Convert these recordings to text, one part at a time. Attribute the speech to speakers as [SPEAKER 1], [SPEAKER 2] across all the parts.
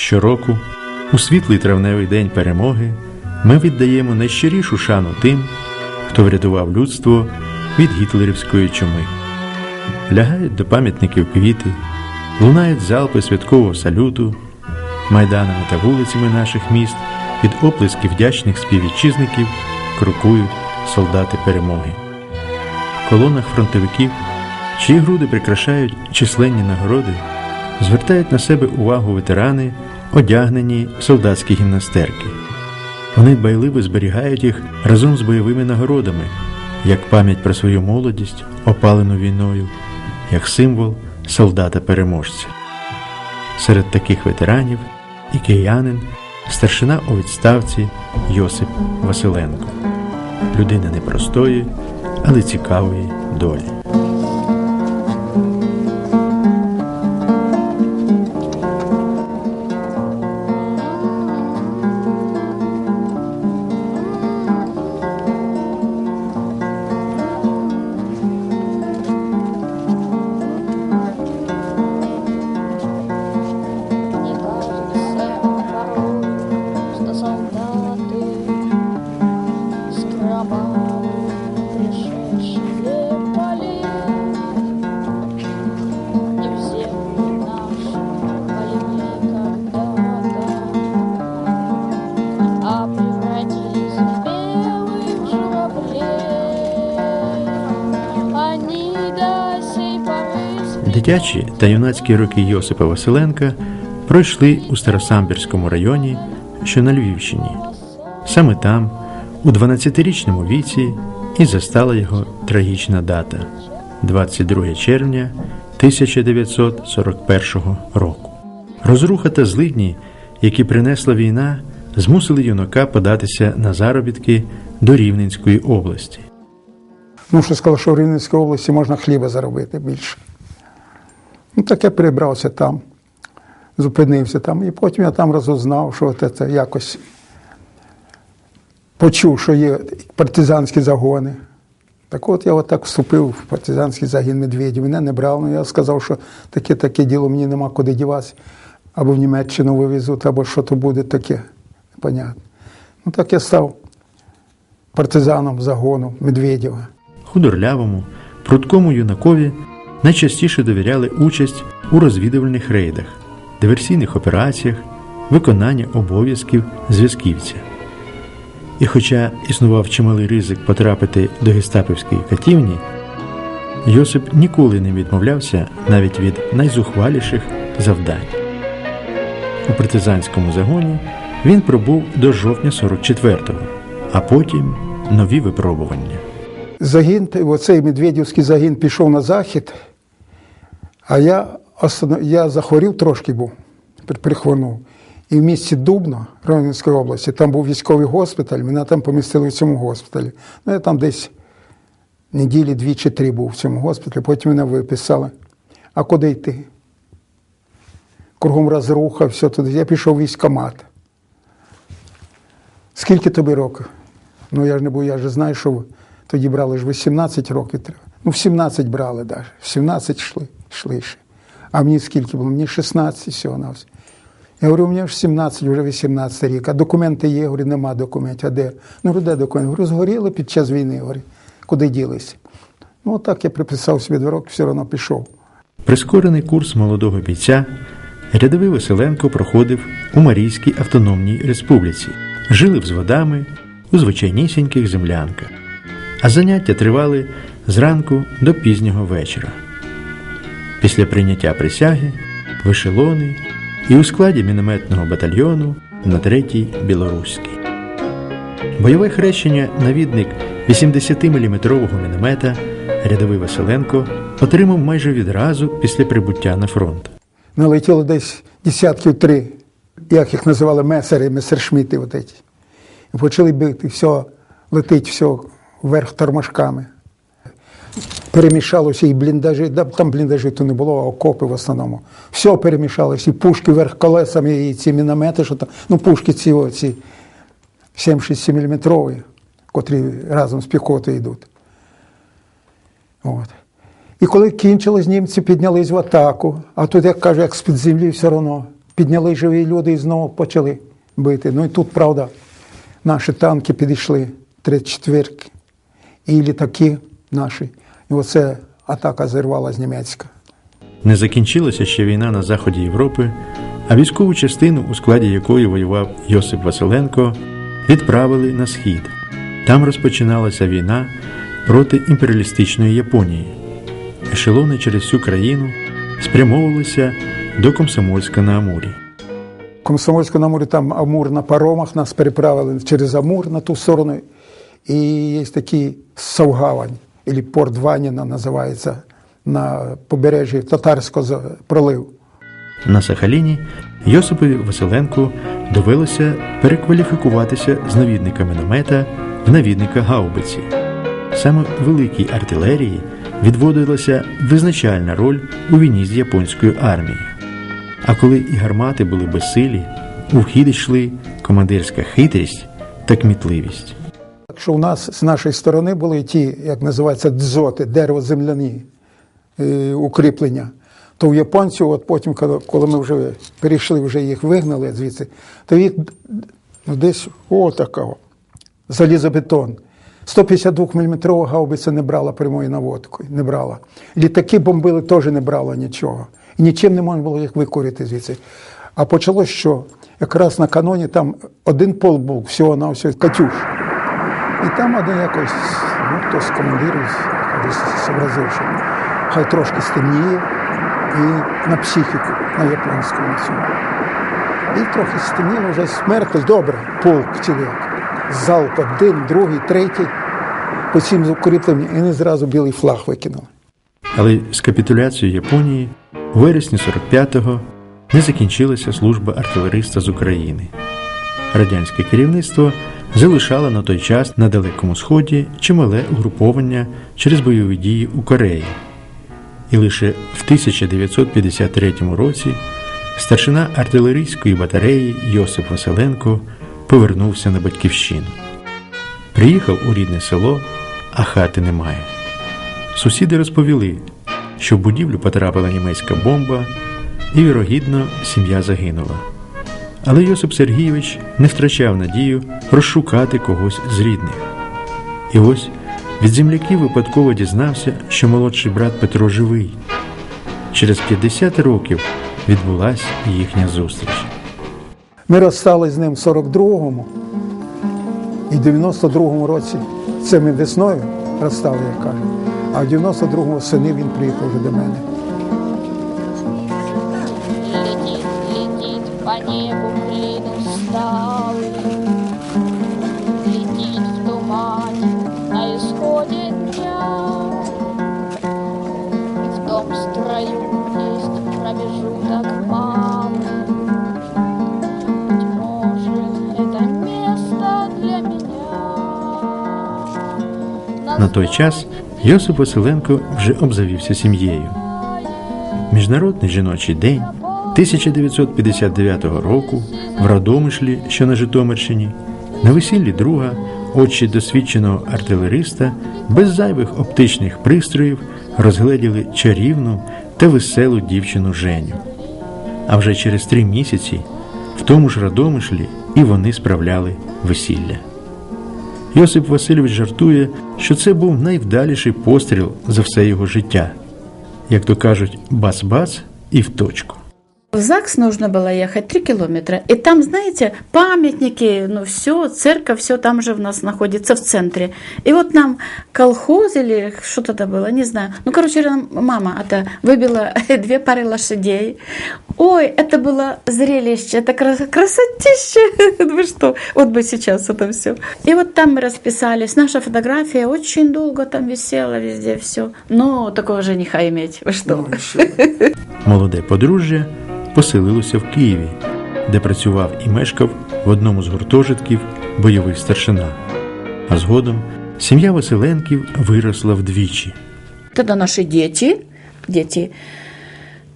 [SPEAKER 1] Щороку, у світлий травневий день перемоги, ми віддаємо найщирішу шану тим, хто врятував людство від гітлерівської чуми. Лягають до пам'ятників квіти, лунають залпи святкового салюту, майданами та вулицями наших міст під оплески вдячних співвітчизників крокують солдати перемоги. В колонах фронтовиків, чиї груди прикрашають численні нагороди, звертають на себе увагу ветерани, одягнені солдатські гімнастерки. Вони дбайливо зберігають їх разом з бойовими нагородами, як пам'ять про свою молодість, опалену війною, як символ солдата-переможця. Серед таких ветеранів і киянин, старшина у відставці Йосип Василенко, людина непростої, але цікавої долі. Дитячі та юнацькі роки Йосипа Василенка пройшли у Старосамбірському районі, що на Львівщині. Саме там, у 12-річному віці, і застала його трагічна дата 22 червня 1941 року. Розруха та злидні, які принесла війна, змусили юнака податися на заробітки до Рівненської області.
[SPEAKER 2] Ну, що сказав, що в Рівненській області можна хліба заробити більше. Ну, так я перебрався там, зупинився там, і потім я там розузнав, що от це якось почув, що є партизанські загони. Так от я отак вступив в партизанський загін медведів. Мене не брав, але я сказав, що таке таке діло мені нема куди діватися. Або в Німеччину вивезуть, або що то буде таке. Понятно. Ну так я став партизаном загону Медведєва.
[SPEAKER 1] Худорлявому, прудкому юнакові найчастіше довіряли участь у розвідувальних рейдах, диверсійних операціях, виконання обов'язків зв'язківця. І хоча існував чималий ризик потрапити до гестапівської катівні, Йосип ніколи не відмовлявся навіть від найзухваліших завдань. У партизанському загоні він пробув до жовтня 44-го, а потім нові випробування.
[SPEAKER 2] загін, оцей Медведівський загін пішов на захід, а я, останов- я захворів трошки був, при- прихворнув. І в місті Дубно Ровенської області, там був військовий госпіталь, мене там помістили в цьому госпіталі. Ну, я там десь неділі дві чи три був в цьому госпіталі, потім мене виписали. А куди йти? Кругом розруха, все туди. Я пішов в військкомат. Скільки тобі років? Ну я ж не був, я ж знаю, що тоді брали ж 18 років. Ну, в 17 брали навіть. В 17 йшли, йшли ще. А мені скільки було? Мені 16 всього на все. Я говорю, у мене ж 17, вже 18 рік, а документи є, говорю, нема документів. А де? Ну, говорю, де документи? Я Говорю, згоріли під час війни. Я Говорю, куди ділися? Ну, так я приписав собі два роки, все одно пішов.
[SPEAKER 1] Прискорений курс молодого бійця рядовий Василенко проходив у Марійській автономній республіці. Жили взводами у звичайнісіньких землянках, а заняття тривали зранку до пізнього вечора. Після прийняття присяги в ешелони і у складі мінометного батальйону на третій білоруській. Бойове хрещення навідник 80-мм міномета рядовий Василенко отримав майже відразу після прибуття на фронт.
[SPEAKER 2] Налетіло десь десятків три, як їх називали месери, месершміти. От. І почали бити, все, летить все вверх тормашками. Перемішалося і бліндажі, там бліндажі то не було, а окопи в основному. Все перемішалося, і пушки вверх колесами, і ці міномети, що там, ну пушки ці, оці 7-6 мм, котрі разом з піхотою йдуть. От. І коли кінчилось, німці піднялись в атаку, а тут, як каже, як з-під землі все одно підняли живі люди і знову почали бити. Ну і тут, правда, наші танки підійшли, 34-ки, і літаки наші. І оце атака зірвалась німецька.
[SPEAKER 1] Не закінчилася ще війна на заході Європи, а військову частину, у складі якої воював Йосип Василенко, відправили на схід. Там розпочиналася війна проти імперіалістичної Японії. Ешелони через всю країну спрямовувалися до Комсомольська на Амурі.
[SPEAKER 2] Комсомольську на морі, там Амур на паромах нас переправили через Амур на ту сторону. І є такий Савгавань, або порт Ваніна називається, на побережжі Татарського за- проливу.
[SPEAKER 1] На Сахаліні Йосипові Василенку довелося перекваліфікуватися з навідника міномета в навідника гаубиці. Саме великій артилерії відводилася визначальна роль у війні з японською армією. А коли і гармати були безсилі, у вхід йшли командирська хитрість та кмітливість.
[SPEAKER 2] Якщо у нас з нашої сторони були ті, як називається, дзоти, дерево-земляні е, укріплення, то у японців, от потім, коли, ми вже перейшли, вже їх вигнали звідси, то їх ну, десь о залізобетон. 152 мм гаубиця не брала прямої наводкою, не брала. Літаки бомбили, теж не брала нічого. І нічим не можна було їх викорити звідси. А почалось що? Якраз на каноні там один пол був, всього на все Катюш. І там один якось, ну, хтось з командирів зобразив, що хай трошки стемніє і на психіку, на японську на. І трохи стемніло, вже смерть, добре, полк чоловік. Залп один, другий, третій, по всім укріпленням, і вони зразу білий флаг викинули.
[SPEAKER 1] Але з капітуляцією Японії у вересні 45-го не закінчилася служба артилериста з України. Радянське керівництво залишало на той час на Далекому Сході чимале угруповання через бойові дії у Кореї. І лише в 1953 році старшина артилерійської батареї Йосип Василенко повернувся на батьківщину. Приїхав у рідне село, а хати немає. Сусіди розповіли, що в будівлю потрапила німецька бомба, і, вірогідно, сім'я загинула. Але Йосип Сергійович не втрачав надію розшукати когось з рідних. І ось від земляків випадково дізнався, що молодший брат Петро живий. Через 50 років відбулася їхня зустріч.
[SPEAKER 2] Ми розстались з ним в 42-му і в 92-му році, це ми весною розстали, як кажуть, а в 92-му сини він приїхав вже до мене.
[SPEAKER 3] На
[SPEAKER 1] той час Йосип Василенко вже обзавівся сім'єю. Міжнародний жіночий день 1959 року в Радомишлі, що на Житомирщині, на весіллі друга, очі досвідченого артилериста, без зайвих оптичних пристроїв розгледіли чарівну та веселу дівчину Женю. А вже через три місяці в тому ж Радомишлі і вони справляли весілля. Йосип Васильович жартує, що це був найвдаліший постріл за все його життя. Як то кажуть, бац-бац і в точку.
[SPEAKER 4] В ЗАГС нужно было ехать 3 километра. И там, знаете, памятники, ну все, церковь, все там же у нас находится в центре. И вот нам колхоз или что то было, не знаю. Ну, короче, нам мама это выбила две пары лошадей. Ой, это было зрелище, это крас- красотища. Вы что? Вот бы сейчас это все. И вот там мы расписались. Наша фотография очень долго там висела везде все. Но такого жениха иметь. Вы что?
[SPEAKER 1] Молоде подружжя поселилося в Києві, де працював і мешкав в одному з гуртожитків бойовий старшина. А згодом сім'я Василенків виросла вдвічі.
[SPEAKER 4] Тогда наши дети, дети,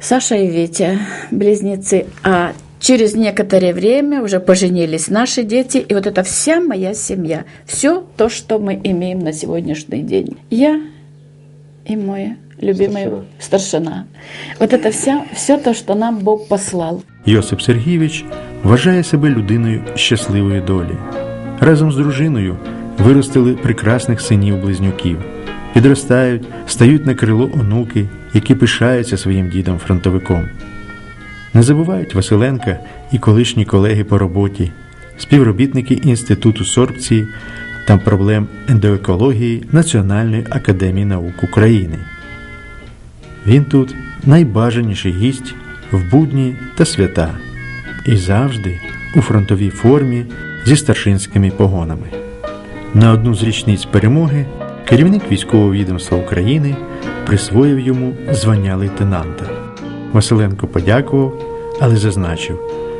[SPEAKER 4] Саша и Витя, близнецы, а через некоторое время уже поженились наши дети, и вот это вся моя семья, все то, что мы имеем на сегодняшний день. Я и мой любимый старшина. Вот это вся, все то, что нам Бог послал.
[SPEAKER 1] Йосип Сергійович вважає себе людиною щасливої долі. Разом з дружиною виростили прекрасних синів-близнюків, підростають, стають на крило онуки, які пишаються своїм дідом-фронтовиком. Не забувають Василенка і колишні колеги по роботі, співробітники Інституту сорбції та проблем ендоекології Національної академії наук України. Він тут найбажаніший гість в будні та свята і завжди у фронтовій формі зі старшинськими погонами. На одну з річниць перемоги керівник військового відомства України присвоїв йому звання лейтенанта. Василенко подякував, але зазначив,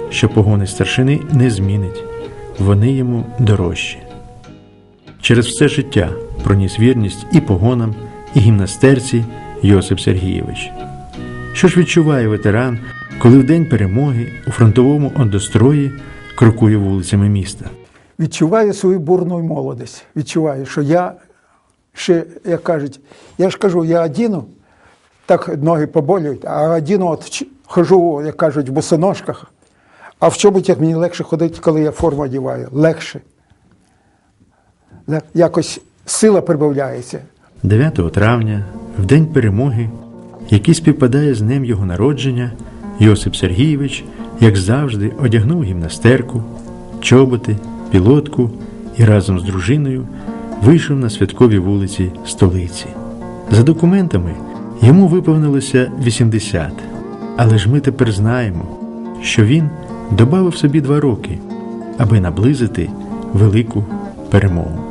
[SPEAKER 1] що погони старшини не змінить, вони йому дорожчі. Через все життя проніс вірність і погонам, і гімнастерці Йосип Сергійович. Що ж відчуває ветеран, коли в день перемоги у фронтовому ондострої крокує вулицями міста?
[SPEAKER 2] Відчуваю свою бурну молодість. Відчуваю, що я ще, як кажуть, я ж кажу, я одіну, так ноги поболюють, а одіну от хожу, як кажуть, в босоножках. А в чоботях мені легше ходити, коли я форму одіваю. Легше. Якось сила прибавляється.
[SPEAKER 1] 9 травня, в день перемоги, який співпадає з днем його народження, Йосип Сергійович, як завжди, одягнув гімнастерку, чоботи, пілотку і разом з дружиною вийшов на святкові вулиці столиці. За документами йому виповнилося 80, але ж ми тепер знаємо, що він добавив собі два роки, аби наблизити велику перемогу.